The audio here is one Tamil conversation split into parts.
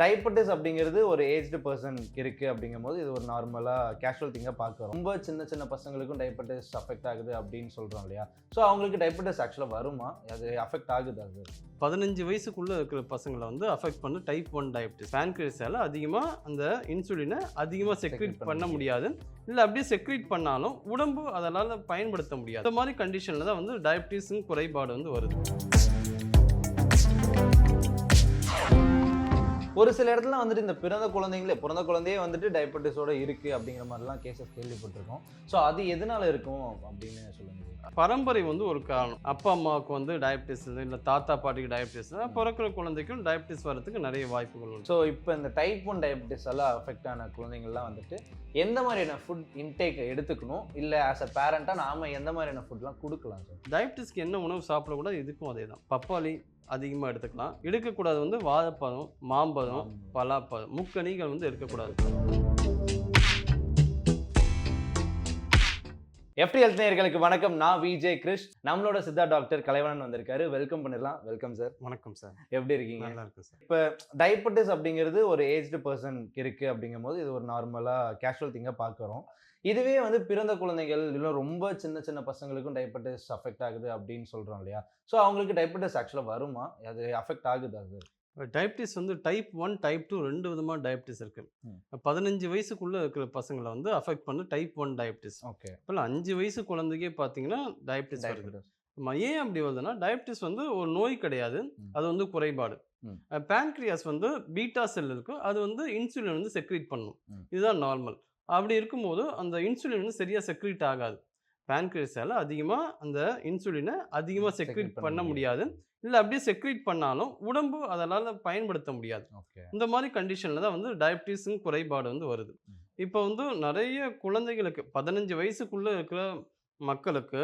டயபெட்டிஸ் அப்படிங்கிறது ஒரு ஏஜ்டு பர்சன் இருக்கு அப்படிங்கும்போது இது ஒரு நார்மலாக கேஷுவல் திங்காக பார்க்குறோம். ரொம்ப சின்ன சின்ன பசங்களுக்கும் டயபெட்டிஸ் அஃபெக்ட் ஆகுது அப்படின்னு சொல்கிறோம் இல்லையா? ஸோ அவங்களுக்கு டயபெட்டிஸ் ஆக்சுவலாக வருமா? அது அஃபெக்ட் ஆகுது அது? பதினஞ்சு வயசுக்குள்ளே இருக்கிற பசங்களை வந்து அஃபெக்ட் பண்ண டைப் ஒன் டயபிட்டிஸ் பேன்கிரஸால் அதிகமாக அந்த இன்சுலினை அதிகமாக செக்ரேட் பண்ண பண்ண முடியாது. இல்லை அப்படியே செக்ரேட் பண்ணாலும் உடம்பு அதனால் பயன்படுத்த முடியாது. இந்த மாதிரி கண்டிஷனில் தான் வந்து டயபிட்டிஸும் குறைபாடு வந்து வருது. ஒரு சில இடத்துல வந்துட்டு இந்த பிறந்த குழந்தைங்களே பிறந்த குழந்தையே வந்துட்டு டயபெட்டிஸோட இருக்கு அப்படிங்கிற மாதிரிலாம் கேசஸ் கேள்விப்பட்டிருக்கோம். ஸோ அது எதனால இருக்கும் அப்படின்னு சொல்லுங்க. பரம்பரை வந்து ஒரு காரணம். அப்பா அம்மாவுக்கு வந்து டயபிட்டிஸ் இல்லை தாத்தா பாட்டிக்கு டயபிட்டிஸ் பிறக்கிற குழந்தைக்கும் டயபிட்டிஸ் வரதுக்கு நிறைய வாய்ப்புகள் உண்டு. ஸோ இப்போ இந்த டைப் ஒன் டயபெட்டிஸ் எல்லாம் அஃபெக்ட் ஆன குழந்தைங்கள்லாம் வந்துட்டு எந்த மாதிரியான ஃபுட் இன்டேக் எடுத்துக்கணும்? இல்லை ஆஸ் அ பேரண்ட்டாக நாம எந்த மாதிரியான ஃபுட்லாம் கொடுக்கலாம் சார் டயபிட்டிஸ்க்கு என்ன உணவு சாப்பிடக்கூடாது? இதுக்கும் அதே தான் பப்பாளி அதிகமாக எடுத்துக்கலாம். எடுக்கக்கூடாது வந்து வாழைப்பழம் மாம்பழம் பலாப்பழம் முக்கணிகள் வந்து எடுக்கக்கூடாது. எஃப்டி ஹெல்த் நேயர்களுக்கு வணக்கம். நான் விஜய் கிருஷ். நம்மளோட சித்தா டாக்டர் கலைவணன் வந்திருக்காரு. வெல்கம் பண்ணிடலாம். Welcome sir. வணக்கம் சார். எப்படி இருக்கீங்க? நல்லா இருக்கு சார். டயபெட்டிஸ் அப்படிங்கிறது ஒரு ஏஜ்டு பர்சன் இருக்கு அப்படிங்கும்போது இது ஒரு நார்மலாக கேஷுவல் திங்காக பார்க்குறோம். இதுவே வந்து பிறந்த குழந்தைகள் இல்லை ரொம்ப சின்ன சின்ன பசங்களுக்கும் டயபெட்டிஸ் அஃபெக்ட் ஆகுது அப்படின்னு சொல்கிறோம் இல்லையா? ஸோ அவங்களுக்கு டயபெட்டிஸ் ஆக்சுவலாக வருமா? அது அஃபெக்ட் ஆகுது அது? டயபிட்டிஸ் வந்து டைப் ஒன் டைப் டூ ரெண்டு விதமாக டயபிட்டிஸ் இருக்கு. ம். பதினஞ்சு வயசுக்குள்ளே இருக்கிற பசங்களை வந்து அஃபெக்ட் பண்ண டைப் ஒன் டயபிட்டிஸ் ஓகே. இப்போல்லாம் அஞ்சு வயசு குழந்தைக்கே பார்த்தீங்கன்னா டயபிட்டிஸ் வருது. ஏன் அப்படி வருதுன்னா டயபிட்டிஸ் வந்து ஒரு நோய் கிடையாது. அது வந்து குறைபாடு. பேன்க்ரியாஸ் வந்து பீட்டா செல் இருக்கும் அது வந்து இன்சுலின் வந்து செக்ரீட் பண்ணும். இதுதான் நார்மல் அப்படி இருக்கும்போது அந்த இன்சுலின் வந்து சரியாக செக்ரீட் ஆகாது. பேன்க்ரியாஸால் அதிகமாக அந்த இன்சுலினை அதிகமாக செக்ரீட் பண்ண முடியாது. இல்லை அப்படியே செக்ரீட் பண்ணாலும் உடம்பு அதனால் பயன்படுத்த முடியாது. இந்த மாதிரி கண்டிஷனில் தான் வந்து டயபிட்டிஸும் குறைபாடு வந்து வருது. இப்போ வந்து நிறைய குழந்தைகளுக்கு பதினஞ்சு வயசுக்குள்ளே இருக்கிற மக்களுக்கு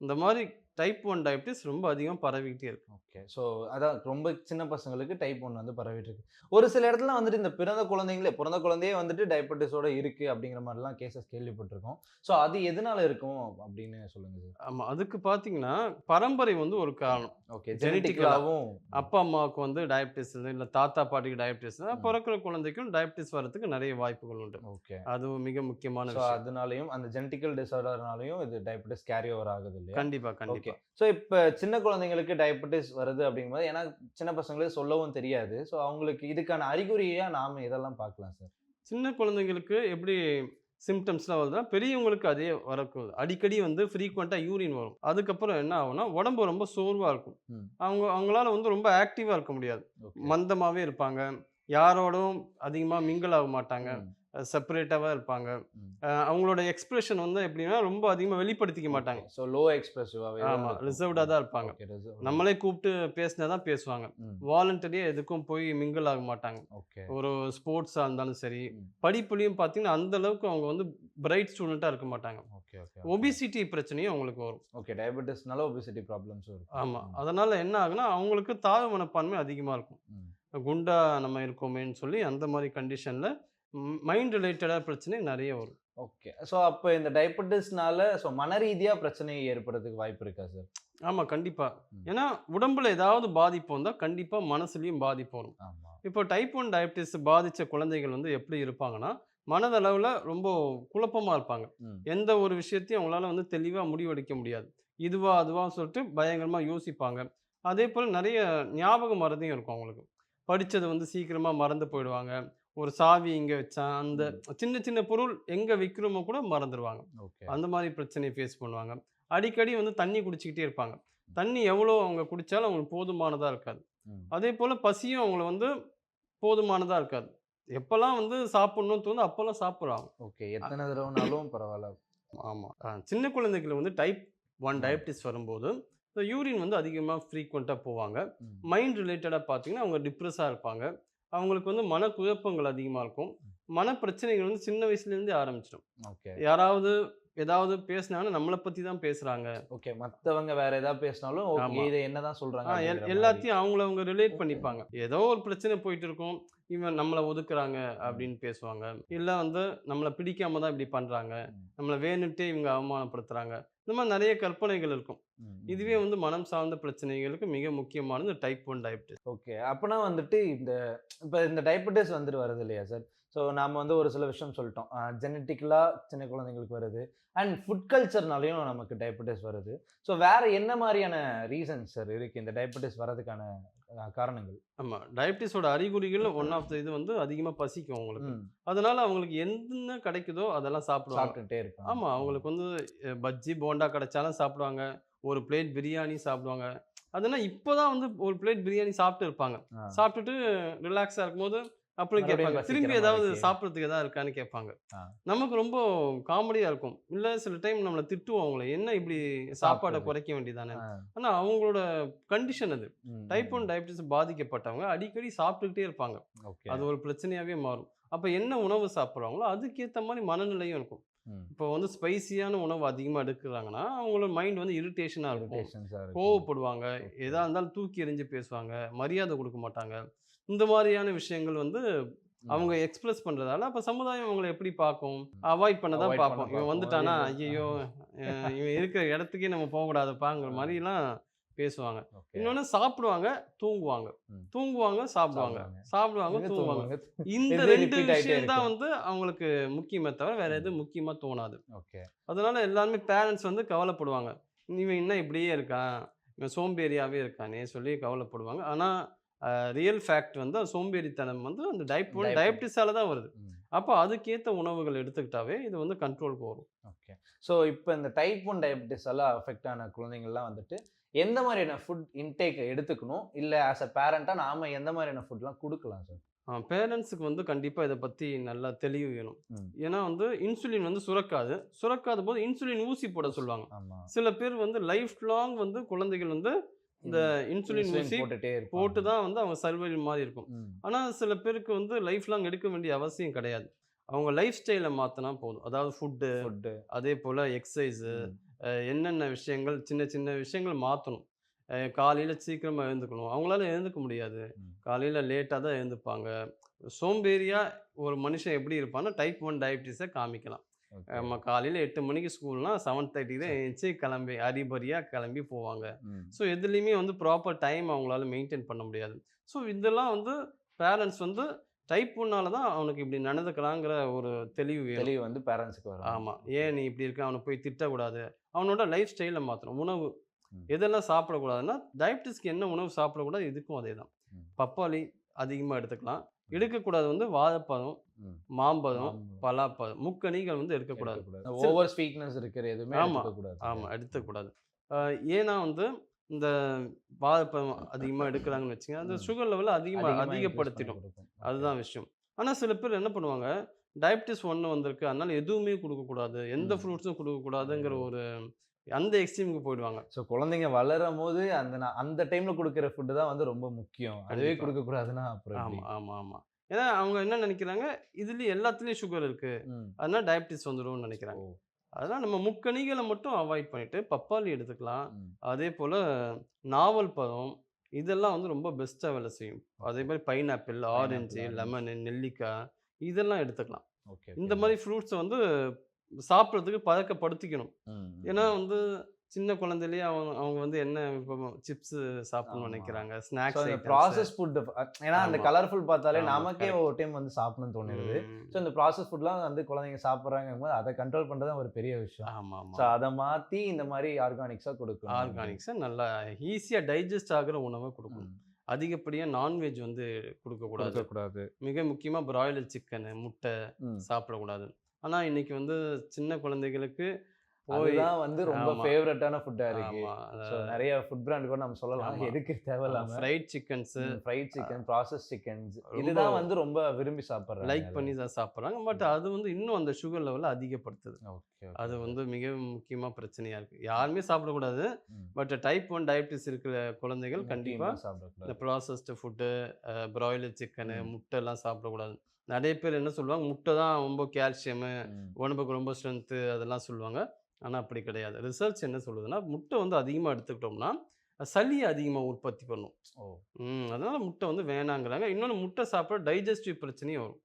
இந்த மாதிரி டைப் ஒன் டயபிட்டிஸ் ரொம்ப அதிகம் பரவிக்கிட்டே இருக்கு. ஓகே. ஸோ அதான் ரொம்ப சின்ன பசங்களுக்கு டைப் ஒன் வந்து பரவிட்டு இருக்கு. ஒரு சில இடத்துல வந்துட்டு இந்த பிறந்த குழந்தைங்களே பிறந்த குழந்தையே வந்துட்டு டயபெட்டிஸோட இருக்கு அப்படிங்கிற மாதிரிலாம் கேசஸ் கேள்விப்பட்டிருக்கோம். ஸோ அது எதனால இருக்கும் அப்படின்னு சொல்லுங்க ஆமாம் அதுக்கு பார்த்தீங்கன்னா பரம்பரை வந்து ஒரு காரணம். ஓகே ஜெனட்டிக்கலாகவும் அப்பா அம்மாவுக்கு வந்து டயபிட்டிஸ் இல்லை தாத்தா பாட்டிக்கு டயபிட்டிஸ். பிறக்கிற குழந்தைக்கும் டயபிட்டிஸ் வரதுக்கு நிறைய வாய்ப்புகள் உண்டு. ஓகே. அது மிக முக்கியமான அதனாலையும் அந்த ஜெனட்டிக்கல் டிசார்டர்னாலையும் இது டயபெட்டிஸ் கேரி ஓவர் ஆகுது இல்லையா? கண்டிப்பா கண்டிப்பா. ஓகே ஸோ இப்போ சின்ன குழந்தைங்களுக்கு டயபெட்டிஸ் வருது அப்படிங்கும்போது ஏன்னா சின்ன பசங்களுக்கு சொல்லவும் தெரியாது. ஸோ அவங்களுக்கு இதுக்கான அறிகுறியா நாம இதெல்லாம் பார்க்கலாம் சார் சின்ன குழந்தைங்களுக்கு எப்படி சிம்டம்ஸ்லாம் வருதுன்னா பெரியவங்களுக்கு அதே வரக்கூடாது அடிக்கடி வந்து ஃப்ரீக்வெண்ட்டாக யூரின் வரும். அதுக்கப்புறம் என்ன ஆகும்னா உடம்பு ரொம்ப சோர்வாக இருக்கும். அவங்க அவங்களால வந்து ரொம்ப ஆக்டிவாக இருக்க முடியாது. மந்தமாகவே இருப்பாங்க. யாரோடும் அதிகமாக மிங்கிள் ஆக மாட்டாங்க. செப்பரேட்டாக இருப்பாங்க. அவங்களோட எக்ஸ்பிரஷன் வந்து எப்படின்னா ரொம்ப அதிகமாக வெளிப்படுத்திக்க மாட்டாங்க. ஸோ லோ எக்ஸ்பிரஸிவாகவே ஆமாம் ரிசர்வ்டாக தான் இருப்பாங்க. நம்மளே கூப்பிட்டு பேசினா தான் பேசுவாங்க. வாலண்டரியாக எதுக்கும் போய் மிங்கிள் ஆக மாட்டாங்க. ஓகே. ஒரு ஸ்போர்ட்ஸாக இருந்தாலும் சரி. படிப்புலையும் பார்த்தீங்கன்னா அந்த அளவுக்கு அவங்க வந்து பிரைட் ஸ்டூடெண்ட்டாக இருக்க மாட்டாங்க. ஓகே ஓகே ஒபிசிட்டி பிரச்சனையும் அவங்களுக்கு வரும். ஓகே டயபெட்டிஸ்னால ஒபிசிட்டி ப்ராப்ளம்ஸும் இருக்கு ஆமாம் அதனால் என்ன ஆகுனா அவங்களுக்கு தாழ்வு மனப்பான்மை அதிகமாக இருக்கும். குண்டா நம்ம இருக்கோமேன்னு சொல்லி அந்த மாதிரி கண்டிஷனில் மைண்ட் ரிலேட்டடாக பிரச்சனை நிறைய வரும். ஓகே. ஸோ அப்போ இந்த டயபெட்டிஸ்னால ஸோ மன ரீதியாக பிரச்சனை ஏற்படுறதுக்கு வாய்ப்பு இருக்கா சார்? ஆமாம் கண்டிப்பாக. ஏன்னா உடம்புல ஏதாவது பாதிப்பு வந்தால் கண்டிப்பாக மனசுலையும் பாதிப்பு வரும். இப்போ டைப் ஒன் டயபிட்டிஸ் பாதித்த குழந்தைகள் வந்து எப்படி இருப்பாங்கன்னா மனதளவில் ரொம்ப குழப்பமாக இருப்பாங்க. எந்த ஒரு விஷயத்தையும் அவங்களால வந்து தெளிவாக முடிவெடுக்க முடியாது. இதுவா அதுவா சொல்லிட்டு பயங்கரமாக யோசிப்பாங்க. அதே போல் நிறைய ஞாபக மறதியும் இருக்கும் அவங்களுக்கு. படித்தது வந்து சீக்கிரமாக மறந்து போயிடுவாங்க. ஒரு சாவி இங்கே வச்சான் அந்த சின்ன சின்ன பொருள் எங்கே விற்கிறோமோ கூட மறந்துடுவாங்க அந்த மாதிரி பிரச்சனையை ஃபேஸ் பண்ணுவாங்க. அடிக்கடி வந்து தண்ணி குடிச்சிக்கிட்டே இருப்பாங்க. தண்ணி எவ்வளோ அவங்க குடித்தாலும் அவங்களுக்கு போதுமானதாக இருக்காது. அதே போல் பசியும் அவங்கள வந்து போதுமானதாக இருக்காது. எப்போல்லாம் வந்து சாப்பிட்ணுன்னு தோணுது அப்போல்லாம் சாப்பிட்றாங்க ஓகே. எத்தனை தடவைனாலும் பரவாயில்ல ஆமாம் சின்ன குழந்தைகள் வந்து டைப் ஒன் டயபிட்டிஸ் வரும்போது யூரின் வந்து அதிகமாக ஃப்ரீக்வெண்ட்டாக போவாங்க. மைண்ட் ரிலேட்டடாக பார்த்தீங்கன்னா அவங்க டிப்ரெஸ்ஸாக இருப்பாங்க. அவங்களுக்கு வந்து மனக்குழப்பங்கள் அதிகமாக இருக்கும். மன பிரச்சனைகள் வந்து சின்ன வயசுலேருந்தே ஆரம்பிச்சிடும். ஓகே. யாராவது ஏதாவது பேசினாங்கன்னா நம்மளை பற்றி தான் பேசுகிறாங்க ஓகே. மத்தவங்க வேற ஏதாவது பேசினாலும் ஓகே. இதை என்னதான் சொல்றாங்க ஆ, எல்- அப்படிங்கிற மாதிரி. எல்லாத்தையும் அவங்கள அவங்க ரிலேட் பண்ணிப்பாங்க. ஏதோ ஒரு பிரச்சனை போயிட்டு இருக்கும். இவன் நம்மளை ஒதுக்குறாங்க அப்படின்னு பேசுவாங்க. இல்லை வந்து நம்மளை பிடிக்காம தான் இப்படி பண்ணுறாங்க. நம்மளை வேணுட்டே இவங்க அவமானப்படுத்துகிறாங்க இந்த மாதிரி நிறைய கற்பனைகள் இருக்கும். இதுவே வந்து மனம் சார்ந்த பிரச்சனைகளுக்கு மிக முக்கியமானது டைப் ஒன் டயபிட்டிஸ் ஓகே. அப்போனா வந்துட்டு இந்த இப்போ இந்த டயபெட்டிஸ் வந்துட்டு வருது இல்லையா சார் ஸோ நாம வந்து ஒரு சில விஷயம் சொல்லிட்டோம். ஜெனட்டிக்கலாக சின்ன குழந்தைங்களுக்கு வருது. அண்ட் ஃபுட் கல்ச்சர்னாலையும் நமக்கு டயபெட்டிஸ் வருது. ஸோ வேற என்ன மாதிரியான ரீசன்ஸ் சார் இருக்கு இந்த டயபெட்டிஸ் வர்றதுக்கான அஹ், காரணங்கள். ஆமாம் டயபிட்டிஸோட அறிகுறிகள் ஒன் ஆஃப் த இது வந்து அதிகமாக பசிக்கும் அவங்களுக்கு. அதனால அவங்களுக்கு என்ன கிடைக்குதோ அதெல்லாம் சாப்பிடுவாங்க. சாப்பிட்டுட்டே இருக்கும் ஆமாம் அவங்களுக்கு வந்து பஜ்ஜி போண்டா கிடைச்சாலும் சாப்பிடுவாங்க. ஒரு பிளேட் பிரியாணி சாப்பிடுவாங்க. அதெல்லாம் இப்போதான் வந்து ஒரு பிளேட் பிரியாணி சாப்பிட்டு இருப்பாங்க. சாப்பிட்டுட்டு ரிலாக்ஸாக இருக்கும்போது மறுபடியும் கேட்பாங்க. திரும்பி ஏதாவது. சாப்பிட்றதுக்கு ஏதாவது இருக்கான்னு கேட்பாங்க. நமக்கு ரொம்ப காமெடியாக இருக்கும். இல்லை சில டைம் நம்மளை திட்டுவோம் அவங்கள. என்ன இப்படி சாப்பாடை. குறைக்க வேண்டியதானே. ஆ, ஆனால் அவங்களோட கண்டிஷன் அது. டைப் ஒன் டயபிட்டிஸ் பாதிக்கப்பட்டவங்க அடிக்கடி சாப்பிட்டுக்கிட்டே இருப்பாங்க. அது ஒரு பிரச்சனையாகவே மாறும். அப்போ என்ன உணவு சாப்பிட்றாங்களோ அதுக்கேற்ற மாதிரி மனநிலையும் இருக்கும். இப்போ வந்து ஸ்பைசியான உணவு அதிகமாக எடுக்கிறாங்கன்னா அவங்களோட மைண்ட் வந்து இரிட்டேஷனாக இருக்கும். கோவப்படுவாங்க. Okay. எதா இருந்தாலும் தூக்கி எறிஞ்சு பேசுவாங்க. மரியாதை கொடுக்க மாட்டாங்க. இந்த மாதிரியான விஷயங்கள் வந்து. அவங்க எக்ஸ்பிரஸ் பண்றதால அப்ப சமுதாயம் அவங்களை எப்படி பார்க்கும் அவாய்ட் பண்ண தான் Avoid பண்ண பார்ப்போம் இவன். வந்துட்டானா ஐயோ இவன் இருக்கிற இடத்துக்கே நம்ம போகக்கூடாதுப்பாங்கிற மாதிரிலாம் பேசுவாங்க. இன்னொன்று சாப்பிடுவாங்க தூங்குவாங்க. தூங்குவாங்க சாப்பிடுவாங்க சாப்பிடுவாங்க. தூங்குவாங்க? இந்த ரெண்டு விஷயம் தான். வந்து அவங்களுக்கு முக்கியமே தவிர வேற எதுவும் முக்கியமா தோணாது. அதனால எல்லாருமே பேரண்ட்ஸ் வந்து கவலைப்படுவாங்க இவன் என்ன இப்படியே இருக்கான் இவன் சோம்பேறியாவே இருக்கானே சொல்லி கவலைப்படுவாங்க ஆனா ரியல் ஃபேக்ட் வந்து சோம்பேறித்தனம் வந்து அந்த டைப் Diabetes. டயபிட்டிஸால தான் வருது. அப்போ அதுக்கேற்ற உணவுகள் எடுத்துக்கிட்டாவே இது வந்து கண்ட்ரோலுக்கு வரும். ஓகே. ஸோ இப்போ இந்த டைப் ஒன் டயபிட்டிஸ் எல்லாம் அஃபெக்ட் ஆன குழந்தைங்கள்லாம் வந்துட்டு எந்த மாதிரியான ஃபுட் இன்டேக் எடுத்துக்கணும்? இல்லை ஆஸ் அ பேரண்ட்டாக நாம எந்த மாதிரியான ஃபுட்லாம் கொடுக்கலாம் சார் பேரண்ட்ஸுக்கு வந்து கண்டிப்பாக இதை பற்றி நல்லா தெளிவு வேணும். ஏன்னா வந்து இன்சுலின் வந்து சுரக்காது. சுரக்காத போது இன்சுலின் ஊசி போட சொல்லுவாங்க. சில பேர் வந்து லைஃப் லாங் வந்து குழந்தைகள் வந்து இந்த இன்சுலின் ஊசி. போட்டு தான் வந்து அவங்க சர்வைவல் மாதிரி இருக்கும். ஆனால் சில பேருக்கு வந்து லைஃப் லாங் எடுக்க வேண்டிய அவசியம் கிடையாது அவங்க லைஃப் ஸ்டைலை மாற்றினா போதும் அதாவது ஃபுட்டு Food. அதே போல் எக்ஸசைஸு. என்னென்ன விஷயங்கள் சின்ன சின்ன விஷயங்கள் மாற்றணும் காலையில் சீக்கிரமாக எழுந்துக்கணும் அவங்களால எழுந்துக்க முடியாது. காலையில் லேட்டாக தான் எழுந்துப்பாங்க சோம்பேறியாக ஒரு மனுஷன் எப்படி இருப்பான்னா டைப் ஒன் டயபிட்டிஸை காமிக்கலாம். நம்ம காலையில் எட்டு மணிக்கு ஸ்கூல்னா செவன் தேர்ட்டிக்கு தான் எழுந்துச்சு கிளம்பி அரிபரியாக கிளம்பி போவாங்க. ஸோ எதுலேயுமே வந்து ப்ராப்பர் டைம் அவங்களால மெயின்டைன் பண்ண முடியாது. ஸோ இதெல்லாம் வந்து பேரண்ட்ஸ் வந்து டைப் ஒன்னால தான் அவனுக்கு இப்படி நடந்துக்கிறாங்கிற ஒரு தெளிவு தெளிவு வந்து பேரண்ட்ஸுக்கு வரும். ஆமாம் ஏன் நீ இப்படி இருக்க? அவனை போய் திட்டக்கூடாது. அவனோட லைஃப் ஸ்டைலை மாற்றணும் உணவு. எதெல்லாம் சாப்பிடக்கூடாதுன்னா டயபிட்டிஸ்க்கு என்ன உணவு சாப்பிடக்கூடாது இதுக்கும் அதே தான். பப்பாளி அதிகமாக எடுத்துக்கலாம். எடுக்கக்கூடாது வந்து வாழைப்பழம். மாம்பழம். பலாப்பழம் முக்கணிகள் வந்து எடுக்கக்கூடாது. ஓவர் ஸ்வீட்னஸ் இருக்கிற எதுவுமே ஆமா. எடுக்கக்கூடாது ஆமாம் எடுத்துக்கூடாது ஏன்னா வந்து இந்த வாழைப்பழம் அதிகமாக எடுக்கிறாங்கன்னு வச்சுங்க அந்த. சுகர் லெவலை அதிகமாக அதிகப்படுத்திடும். அதுதான் விஷயம் ஆனால் சில பேர் என்ன பண்ணுவாங்க டயபிட்டிஸ் ஒன்று வந்திருக்கு அதனால எதுவுமே கொடுக்கக்கூடாது எந்த. ஃப்ரூட்ஸும் கொடுக்கக்கூடாதுங்கிற ஒரு அந்த எக்ஸ்ட்ரீமுக்கு போயிடுவாங்க ஸோ குழந்தைங்க வளரும் போது அந்த அந்த டைம்ல கொடுக்குற ஃபுட்டு தான் வந்து ரொம்ப முக்கியம் அதுவே கண்டிப்பா. கொடுக்க கூடாதுன்னா அப்புறம்? ஆமாம் ஆமாம் ஆமாம் ஏன்னா அவங்க என்ன நினைக்கிறாங்க இதுலேயும் எல்லாத்துலேயும் சுகர் இருக்குது. அதனால டயபிட்டிஸ் வந்துடும்னு நினைக்கிறாங்க. அதனால் நம்ம முக்கணிகளை மட்டும் அவாய்ட் பண்ணிட்டு பப்பாளி எடுத்துக்கலாம். அதே போல் நாவல் பழம் இதெல்லாம் வந்து ரொம்ப பெஸ்ட்டாக வேலை செய்யும் அதே மாதிரி பைனாப்பிள் ஆரஞ்சு. லெமனு நெல்லிக்காய் இதெல்லாம் எடுத்துக்கலாம் ஓகே இந்த மாதிரி ஃப்ரூட்ஸை வந்து சாப்பிட்றதுக்கு பழக்கப்படுத்திக்கணும். ஏன்னா வந்து சின்ன குழந்தையிலேயே அவங்க அவங்க வந்து என்ன இப்போ சிப்ஸ் சாப்பிடணும்னு. நினைக்கிறாங்க ஸ்நாக்ஸ் ப்ராசஸ் ஃபுட் ஏன்னா அந்த. கலர்ஃபுல் பார்த்தாலே நமக்கே. ஒரு டைம் வந்து சாப்பிடணும்னு தோணிடுது ஸோ இந்த ப்ராசஸ் ஃபுட்லாம் வந்து குழந்தைங்க சாப்பிட்றாங்க போது அதை கண்ட்ரோல் பண்ணுறது ஒரு பெரிய விஷயம். ஆமாம் ஸோ அதை மாற்றி இந்த மாதிரி ஆர்கானிக்ஸாக கொடுக்கணும். ஆர்கானிக்ஸை நல்லா ஈஸியாக டைஜஸ்ட் ஆகுற உணவை கொடுக்கணும். அதிகப்படியாக நான்வெஜ் வந்து கொடுக்கக்கூடாது. கொடுக்கக்கூடாது. மிக முக்கியமாக பிராய்லர் சிக்கனு முட்டை. சாப்பிடக்கூடாது. ஆனால் இன்னைக்கு வந்து சின்ன குழந்தைகளுக்கு அதுதான் வந்து ரொம்ப. ஃபேவரட்டான ஃபுட்டா இருக்கு. நிறைய ஃபுட் பிராண்ட் கூட நம்ம சொல்லலாம். எதுக்கு தேவையில்லாம. Fried chickens fried chicken process chickens இதுதான் வந்து ரொம்ப விரும்பி சாப்பிட்றாங்க லைக் பண்ணி தான் சாப்பிட்றாங்க. பட் அது வந்து இன்னும் அந்த சுகர் லெவலை அதிகப்படுத்துது. அது வந்து மிக முக்கியமாக பிரச்சனையாக இருக்குது யாருமே சாப்பிடக்கூடாது. பட் டைப் ஒன் டயபிட்டிஸ் இருக்கிற குழந்தைகள் கண்டிப்பாக இந்த சாப்பிடக்கூடாது ப்ராசஸ்டு ஃபுட்டு பிராய்லர் சிக்கனு ம். முட்டை எல்லாம் சாப்பிடக்கூடாது. நிறைய பேர் என்ன சொல்லுவாங்க? முட்டை தான் ரொம்ப கால்சியமு. உடம்புக்கு ரொம்ப ஸ்ட்ரென்த்து அதெல்லாம் சொல்லுவாங்க. ஆனால் அப்படி கிடையாது. ரிசர்ச் என்ன சொல்லுதுன்னா முட்டை வந்து அதிகமாக எடுத்துக்கிட்டோம்னா சளியை அதிகமாக உற்பத்தி பண்ணும். ம். அதனால முட்டை வந்து வேணாங்கிறாங்க. இன்னொன்று முட்டை சாப்பிட டைஜஸ்டிவ் பிரச்சனையும் வரும்.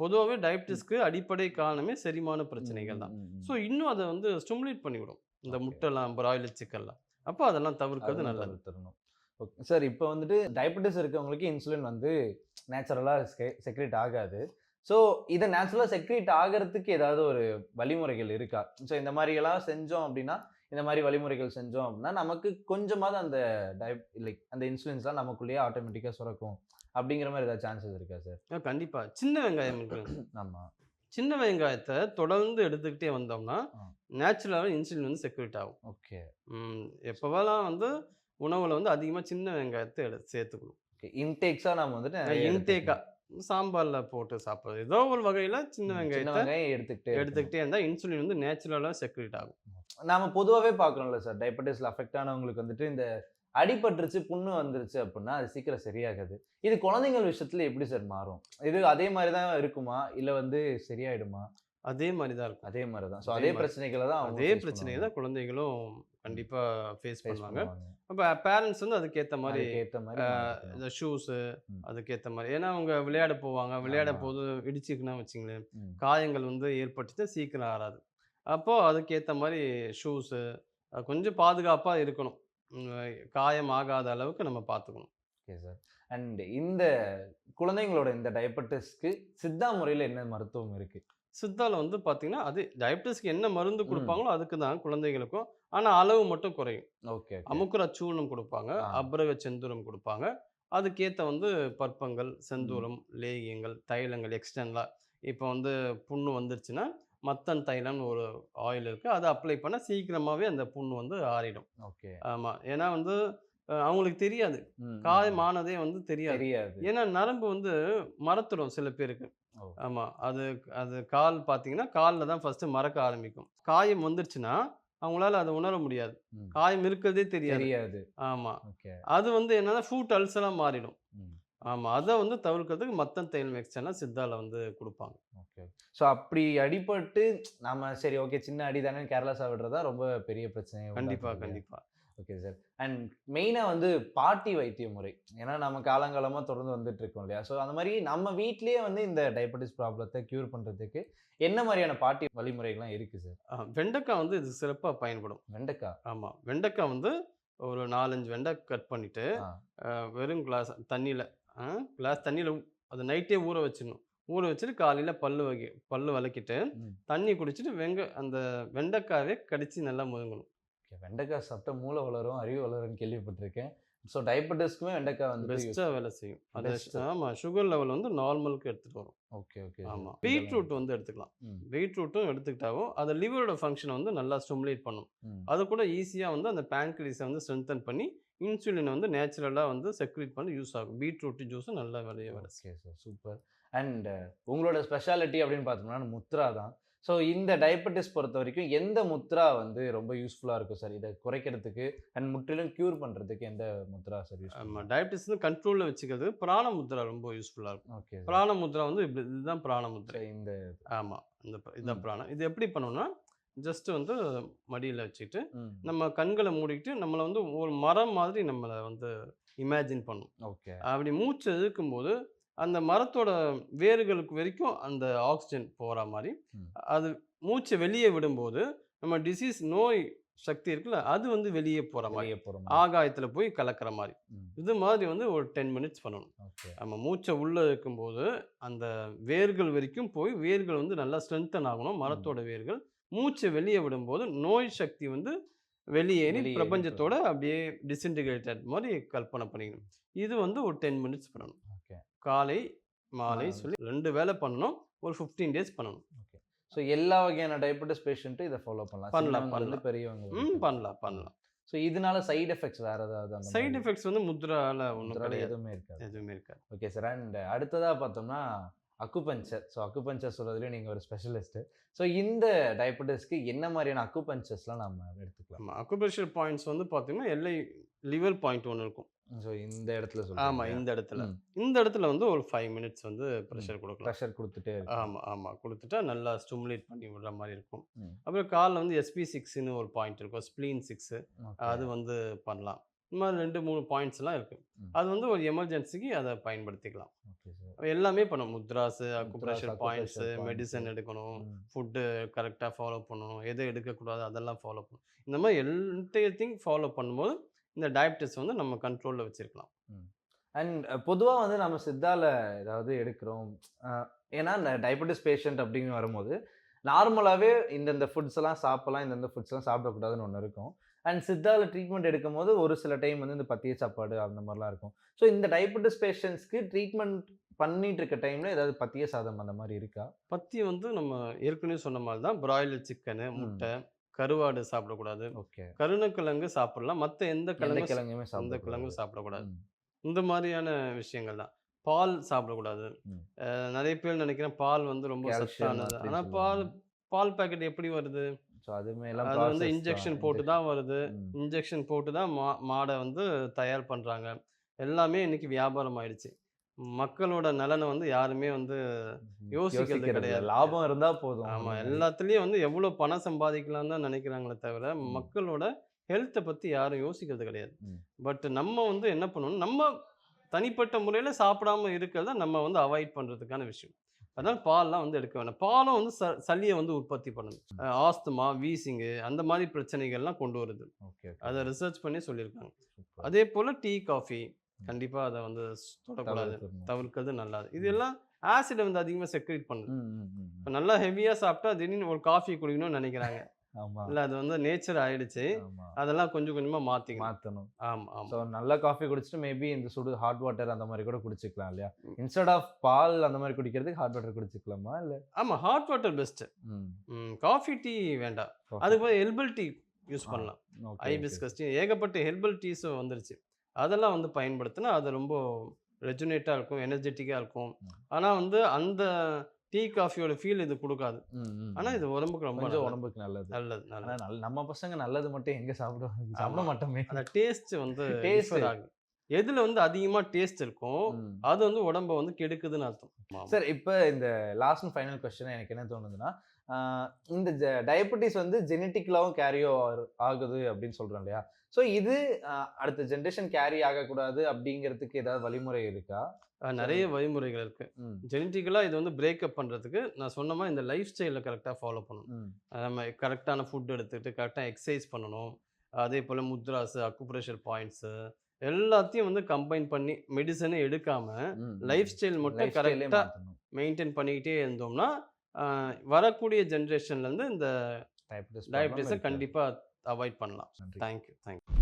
பொதுவாகவே டயபிட்டிஸ்க்கு அடிப்படை காரணமே செரிமான பிரச்சனைகள் தான். ஸோ இன்னும் அதை வந்து ஸ்டிமுலேட் பண்ணிவிடும். இந்த. முட்டைலாம் பிராய்லர் சிக்கன்லாம் அப்போ அதெல்லாம் தவிர்க்கிறது நல்லது. தவிர்த்திடணும். ஓகே. சார் இப்போ வந்துட்டு டயபெட்டிஸ் இருக்கவங்களுக்கு இன்சுலின் வந்து நேச்சுரலாக செக்ரேட் ஆகாது. ஸோ இதை நேச்சுரலாக செக்ரேட் ஆகிறதுக்கு ஏதாவது ஒரு வழிமுறைகள் இருக்கா? ஸோ இந்த மாதிரி எல்லாம் செஞ்சோம் அப்படின்னா இந்த மாதிரி வழிமுறைகள் செஞ்சோம் அப்படின்னா நமக்கு கொஞ்சமாவது அந்த டயப் லைக் அந்த இன்சுலின்ஸ்லாம் நமக்குள்ளேயே ஆட்டோமேட்டிக்காக சுரக்கும் அப்படிங்கிற மாதிரி ஏதாவது சான்சஸ் இருக்கா சார் ஆ, கண்டிப்பா. சின்ன வெங்காயம் ஆமாம் சின்ன வெங்காயத்தை தொடர்ந்து எடுத்துக்கிட்டே வந்தோம்னா ஆ. நேச்சுரலாகவே இன்சுலின் வந்து செக்யூரிட் ஆகும். ஓகே. எப்போவெல்லாம் வந்து உணவில் வந்து அதிகமாக சின்ன வெங்காயத்தை எடு சேர்த்துக்கணும். ஓகே. இன்டேக்ஸாக நம்ம வந்துட்டு நிறைய இன்டேக்கா சாம்பாரில் போட்டு சாப்பிட்றது. ஏதோ ஒரு வகையில் சின்ன வெங்காயத்தை எடுத்துக்கிட்டே எடுத்துக்கிட்டே இருந்தால் இன்சுலின் வந்து நேச்சுரலாக செக்யூரிட் ஆகும். நாம பொதுவாகவே பார்க்குறோம்ல சார். டயபெட்டிஸ்ல அஃபெக்ட் ஆனவங்களுக்கு வந்துட்டு இந்த அடிபட்டுருச்சு புண்ணு வந்துருச்சு அப்படின்னா அது சீக்கிரம் சரியாகாது. இது குழந்தைங்கள் விஷயத்துல எப்படி சார் மாறும்? இது அதே மாதிரி தான் இருக்குமா? இல்ல வந்து சரியாயிடுமா? அதே மாதிரி தான் இருக்கும். அதே மாதிரி தான். ஸோ அதே. பிரச்சனைகளை தான் அதே பிரச்சனையை. தான் குழந்தைகளும் கண்டிப்பாக ஃபேஸ் பண்ணுவாங்க. அப்போ பேரண்ட்ஸ் வந்து அதுக்கேற்ற மாதிரி அதுக்கேத்த மாதிரி. இந்த ஷூஸு. அதுக்கேற்ற மாதிரி ஏன்னா அவங்க விளையாட போவாங்க விளையாட. போது இடிச்சுக்குன்னா வச்சுங்களேன். காயங்கள் வந்து ஏற்பட்டுட்டு சீக்கிரம் ஆறாது அப்போ அதுக்கேற்ற மாதிரி ஷூஸு கொஞ்சம் பாதுகாப்பாக இருக்கணும் காயம் ஆகாத அளவுக்கு நம்ம பார்த்துக்கணும் ஓகே சார் அண்ட் இந்த குழந்தைங்களோட இந்த டயபெட்டிஸ்க்கு சித்தா முறையில் என்ன மருத்துவம் இருக்கு சித்தால வந்து பார்த்தீங்கன்னா அது டயபிட்டிஸ்க்கு என்ன மருந்து. கொடுப்பாங்களோ அதுக்கு தான் குழந்தைகளுக்கும் ஆனால் அளவு மட்டும் குறையும். ஓகே அமுக்குர சூர்ணம் கொடுப்பாங்க. அப்ரக செந்தூரம் கொடுப்பாங்க. அதுக்கேற்ற வந்து பற்பங்கள் செந்தூரம் லேகியங்கள் தைலங்கள் எக்ஸ்டர்னலாக இப்போ வந்து புண்ணு வந்துருச்சுன்னா மத்தன் தைலம்னு ஒரு ஆயில் இருக்குது அதை அப்ளை பண்ணால் சீக்கிரமாகவே அந்த புண்ணு வந்து ஆறிடும். ஓகே. ஆமாம் ஏன்னா வந்து அவங்களுக்கு தெரியாது. காயமானதே வந்து தெரியாது. தெரியாது. ஏன்னா நரம்பு வந்து மரத்துடும் சில பேருக்கு. ஆமாம் அது அது கால் பார்த்தீங்கன்னா காலில் தான் ஃபஸ்ட்டு மறக்க ஆரம்பிக்கும். காயம் வந்துருச்சுன்னா அவங்களால அதை உணர முடியாது. காயம் இருக்கிறதே தெரியாது. ஆமாம் அது வந்து என்னன்னா ஃபுட் அல்சராக மாறிடும். ம். ஆமாம் அதை வந்து தவிர்க்கிறதுக்கு மத்தன் தைலம் எக்ஸ்டர்னல் சித்தால வந்து கொடுப்பாங்க. ஓகே. ஸோ அப்படி அடிபட்டு நாம சரி ஓகே சின்ன அடி தானே கேர்லெஸ்ஸாக விடுறதா ரொம்ப பெரிய பிரச்சனை கண்டிப்பாக கண்டிப்பாக ஓகே சார் அண்ட் மெயினாக வந்து பாட்டி வைத்திய முறை. ஏன்னா நம்ம காலங்காலமாக தொடர்ந்து வந்துட்டு இருக்கோம் இல்லையா? ஸோ அந்த மாதிரி நம்ம வீட்லயே வந்து இந்த டயபெட்டிஸ் ப்ராப்ளத்தை க்யூர் பண்ணுறதுக்கு என்ன மாதிரியான பாட்டி வழிமுறைகள்லாம் இருக்கு சார் வெண்டைக்காய் வந்து இது சிறப்பாக பயன்படும். வெண்டைக்காய் ஆமாம் வெண்டைக்காய் வந்து ஒரு நாலஞ்சு வெண்டை கட் பண்ணிவிட்டு. வெறும் கிளாஸ் தண்ணியில் கிளாஸ் தண்ணியில் அதை நைட்டே ஊற வச்சிடணும். ஊற வச்சுட்டு காலையில் பல்லு வகை பல்லு விளக்கிட்டு. தண்ணி குடிச்சிட்டு வெங்க அந்த வெண்டைக்காவே கடிச்சு நல்லா முழுங்கணும். ஓகே. வெண்டைக்காய் சாப்பிட்டா மூளை வளரும் அறிவு வளரும்னு கேள்விப்பட்டிருக்கேன். ஸோ டயபெட்டிஸ்க்குமே வெண்டைக்காய் வந்து பெஸ்ட்டாக வேலை செய்யும். ஆமாம் சுகர் லெவல் வந்து நார்மலுக்கு எடுத்துகிட்டு வரும். Okay okay. ஆமாம் பீட்ரூட் வந்து எடுத்துக்கலாம். பீட்ரூட்டும் எடுத்துக்கிட்டாவோ அது லிவரோட ஃபங்க்ஷனை வந்து நல்லா ஸ்டிமுலேட் பண்ணும். அது கூட ஈஸியாக வந்து அந்த பேங்க்ரீஸை வந்து ஸ்ட்ரென்தன் பண்ணி இன்சுலினை வந்து நேச்சுரலாக வந்து செக்ரேட் பண்ணி யூஸ் ஆகும். பீட்ரூட் ஜூஸும் நல்ல வேலை செய்யும் ஓகே சார் சூப்பர் அண்ட் உங்களோட ஸ்பெஷாலிட்டி அப்படின்னு பார்த்தோம்னா முத்ரா தான். ஸோ இந்த டயபெட்டிஸ் பொறுத்த வரைக்கும் எந்த முத்ரா வந்து ரொம்ப யூஸ்ஃபுல்லாக இருக்கும் சார் இதை குறைக்கிறதுக்கு அண்ட் முற்றிலும் க்யூர் பண்ணுறதுக்கு எந்த முத்ரா சார் யூஸ் ஆமாம் டயபிட்டிஸ் வந்து கண்ட்ரோலில் வச்சுக்கிறது பிராண முத்ரா ரொம்ப யூஸ்ஃபுல்லாக இருக்கும். ஓகே பிராண முத்ரா வந்து இப்படி இதுதான் பிராண முத்ரை. இந்த ஆமாம் இந்த இதுதான். பிராணம். இது எப்படி பண்ணணும்னா ஜஸ்ட் வந்து மடியில் வச்சுக்கிட்டு நம்ம கண்களை மூடிக்கிட்டு நம்மளை வந்து ஒரு மரம் மாதிரி நம்மளை வந்து இமேஜின் பண்ணும். ஓகே அப்படி மூச்சு இழுக்கும்போது அந்த மரத்தோட வேர்களுக்கு வரைக்கும் அந்த ஆக்சிஜன் போகிற மாதிரி. அது மூச்சை வெளியே விடும்போது நம்ம டிசீஸ் நோய் சக்தி இருக்குல்ல அது வந்து வெளியே போகிற மாதிரி. போகிறோம் ஆகாயத்தில் போய் கலக்கிற மாதிரி. இது மாதிரி வந்து ஒரு டென் மினிட்ஸ் பண்ணணும். நம்ம மூச்சை உள்ளே இருக்கும்போது அந்த வேர்கள் வரைக்கும் போய் வேர்கள் வந்து நல்லா ஸ்ட்ரென்தன் ஆகணும் மரத்தோட வேர்கள். மூச்சை வெளியே விடும்போது நோய் சக்தி வந்து வெளியேறி பிரபஞ்சத்தோட அப்படியே டிஸ்இன்டிகிரேட்டட் மாதிரி கற்பனை பண்ணிக்கணும். இது வந்து ஒரு டென் மினிட்ஸ் பண்ணணும். காலை மாலை. சொல்லி ரெண்டு வேளை பண்ணணும். ஒரு ஃபிஃப்டீன் டேஸ் பண்ணணும். ஸோ எல்லா வகையான டயபெட்டிஸ் பேஷண்ட்டும் இதை ஃபாலோ பண்ணலாம். பண்ணலாம், பண்ணலாம். பெரியவங்க ம் பண்ணலாம் பண்ணலாம். ஸோ இதனால சைடு எஃபெக்ட்ஸ் வேற ஏதாவது சைடு எஃபெக்ட்ஸ் வந்து முத்ரால ஒன்றும் கிடையாது. எதுவுமே இருக்காது. எதுவுமே இருக்காது. Okay sir. அண்ட் அடுத்ததாக பார்த்தோம்னா அக்குபஞ்சர் ஸோ அக்குபஞ்சர் சொல்கிறதுலேயும் நீங்கள் ஒரு ஸ்பெஷலிஸ்ட்டு ஸோ இந்த டயபெட்டிஸ்க்கு என்ன மாதிரியான அக்குபஞ்சர்ஸ்லாம் நம்ம எடுத்துக்கலாம்? அக்குபேஷர் பாயிண்ட்ஸ் வந்து பார்த்தீங்கன்னா எல்லை லிவர் பாயிண்ட் ஒன்று இருக்கும். ஸோ இந்த இடத்துல ஆமாம் இந்த இடத்துல. இந்த இடத்துல வந்து ஒரு ஃபைவ் மினிட்ஸ் வந்து ப்ரெஷர் கொடுக்கலாம். ப்ரெஷர் கொடுத்துட்டே இருக்கு ஆமாம் ஆமாம் கொடுத்துட்டா நல்லா ஸ்டிமுலேட் பண்ணி விடுற மாதிரி இருக்கும். அப்புறம் காலில் வந்து எஸ்பி சிக்ஸ்னு ஒரு பாயிண்ட் இருக்கும். Spleen six. அது வந்து பண்ணலாம். இந்த மாதிரி ரெண்டு மூணு பாயிண்ட்ஸ்லாம் இருக்குது ம். அது வந்து ஒரு எமர்ஜென்சிக்கு அதை பயன்படுத்திக்கலாம். எல்லாமே பண்ணணும். Mudras acupressure points. மெடிசன் எடுக்கணும். ஃபுட்டு கரெக்டாக ஃபாலோ பண்ணணும். எது எடுக்கக்கூடாது அதெல்லாம் ஃபாலோ பண்ணணும். இந்த மாதிரி என்டையர் திங் ஃபாலோ பண்ணும்போது இந்த டயபிட்டிஸ் வந்து நம்ம கண்ட்ரோலில் வச்சுருக்கலாம். அண்ட் பொதுவாக வந்து நம்ம சித்தால ஏதாவது எடுக்கிறோம். ஏன்னா இந்த டயபெட்டிஸ் பேஷண்ட் அப்படின்னு வரும்போது நார்மலாகவே இந்தந்த ஃபுட்ஸ் எல்லாம் சாப்பிடலாம் இந்தந்த ஃபுட்ஸ் எல்லாம் சாப்பிடக்கூடாதுன்னு ஒன்று இருக்கும். அண்ட் சித்தால ட்ரீட்மெண்ட் எடுக்கும்போது ஒரு சில டைம் வந்து இந்த பத்திய சாப்பாடு அந்த மாதிரிலாம் இருக்கும். ஸோ இந்த டயபெட்டிஸ் பேஷண்ட்ஸ்க்கு ட்ரீட்மெண்ட் பண்ணிட்டு இருக்க டைம்ல ஏதாவது பத்திய சாதம் அந்த மாதிரி இருக்கா? பத்தி வந்து நம்ம ஏற்கனவே சொன்ன மாதிரி தான். பிராய்லர் சிக்கனு முட்டை கருவாடு சாப்பிடக்கூடாது. ஓகே. கருணக்கிழங்கு சாப்பிடலாம். மற்ற எந்த எந்த கிழங்கும் எந்த கிழங்கும் சாப்பிடக்கூடாது. இந்த மாதிரியான விஷயங்கள் தான். பால் சாப்பிடக்கூடாது. நிறைய பேர் நினைக்கிறேன் பால் வந்து ரொம்ப சத்தானது. ஆனால் பால். பால் பாக்கெட் எப்படி வருது? அது வந்து இன்ஜெக்ஷன் போட்டு. தான் வருது. இன்ஜெக்ஷன் போட்டு தான் மா மாடை வந்து தயார் பண்ணுறாங்க எல்லாமே இன்னைக்கு வியாபாரம் ஆயிடுச்சு. மக்களோட நலனை வந்து யாருமே வந்து யோசிக்கிறது கிடையாது. லாபம் இருந்தா போதும். ஆமாம். எல்லாத்துலேயும் வந்து எவ்வளோ பணம் சம்பாதிக்கலாம் தான் நினைக்கிறாங்களே தவிர மக்களோட ஹெல்த்தை பற்றி யாரும் யோசிக்கிறது கிடையாது. பட் நம்ம வந்து என்ன பண்ணணும்? நம்ம தனிப்பட்ட முறையில் சாப்பிடாம இருக்கிறத நம்ம வந்து அவாய்ட் பண்ணுறதுக்கான விஷயம். அதனால் பால்லாம் வந்து எடுக்க வேணாம். பாலும் வந்து ச சளியை வந்து உற்பத்தி பண்ணுது அஹ் ஆஸ்துமா வீசிங்கு அந்த மாதிரி பிரச்சனைகள்லாம் கொண்டு வருது. ஓகே அதை ரிசர்ச் பண்ணி சொல்லியிருக்காங்க. அதே போல் டீ காஃபி கண்டிப்பாக அதை வந்து தொடக்கூடாது. தவிர்க்கிறது நல்லது. இது எல்லாம் ஆசிடை வந்து அதிகமாக செக்ரேட் பண்ணுது. இப்போ நல்லா ஹெவியாக சாப்பிட்டா திடீர்னு ஒரு காஃபி குடிக்கணும்னு நினைக்கிறாங்க. இல்லை அது வந்து நேச்சர் ஆயிடுச்சு. அதெல்லாம் கொஞ்சம் கொஞ்சமாக மாற்றிக்கணும் மாத்தணும். ஆமாம் ஆமாம் ஸோ நல்ல காஃபி குடிச்சிட்டு மேபி இந்த சுடு ஹாட் வாட்டர் அந்த மாதிரி கூட குடிச்சிக்கலாம் இல்லையா. இன்ஸ்டெட் ஆஃப் பால் அந்த மாதிரி குடிக்கிறதுக்கு ஹாட் வாட்டர் குடிச்சிக்கலாமா இல்ல? ஆமாம் hot water best coffee tea வேண்டாம். அது போய் ஹெர்பல் டீ யூஸ் பண்ணலாம். okay. ஐபிஸ்கஸ் டீ ஏகப்பட்ட ஹெர்பல் டீஸும் வந்துருச்சு. அதெல்லாம் வந்து பயன்படுத்தினா அது ரொம்ப ரெஜுனேட்டாக இருக்கும் எனர்ஜெட்டிக்காக இருக்கும். ஆனால் வந்து அந்த டீ காஃபியோட ஃபீல் இது கொடுக்காது ஆனால். இது உடம்புக்கு ரொம்ப. உடம்புக்கு நல்லது நல்லது நல்லது நல்ல- நம்ம பசங்க நல்லது மட்டும் எங்க சாப்பிடுவாங்க சாப்பிட. மாட்டோமே அந்த டேஸ்ட் வந்து differ ஆகுது எதுல வந்து அதிகமா டேஸ்ட் இருக்கும். அது வந்து உடம்ப வந்து கெடுக்குதுன்னு அர்த்தம். சார் இப்போ இந்த லாஸ்ட் அண்ட் ஃபைனல் கொஸ்டின் எனக்கு என்ன தோணுதுன்னா இந்த டயபெட்டிஸ் வந்து ஜெனட்டிக்கலாவும் கேரியோ ஆகுது அப்படின்னு சொல்றோம் இல்லையா ஸோ இது அடுத்த ஜென்ரேஷன் கேரி ஆகக்கூடாது அப்படிங்கிறதுக்கு ஏதாவது வழிமுறை இருக்கா நிறைய வழிமுறைகள் இருக்கு ஜெனட்டிக்கலாக இது வந்து பிரேக்கப் பண்ணுறதுக்கு நான் சொன்ன மாதிரி இந்த லைஃப் ஸ்டைலில் கரெக்டாக ஃபாலோ பண்ணணும் நம்ம கரெக்டான ஃபுட் எடுத்துக்கிட்டு கரெக்டாக எக்ஸசைஸ் பண்ணணும் அதே போல் முத்ராஸு அக்குப்ரெஷர் பாயிண்ட்ஸு எல்லாத்தையும் வந்து கம்பைன் பண்ணி மெடிசனே எடுக்காம லைஃப். ஸ்டைல் மட்டும் கரெக்டாக. மெயின்டைன் பண்ணிக்கிட்டே இருந்தோம்னா வரக்கூடிய ஜென்ரேஷன்லேருந்து இந்த டயபிட்டிஸை. கண்டிப்பாக அவாய்ட் பண்ணலாம். Thank you thank you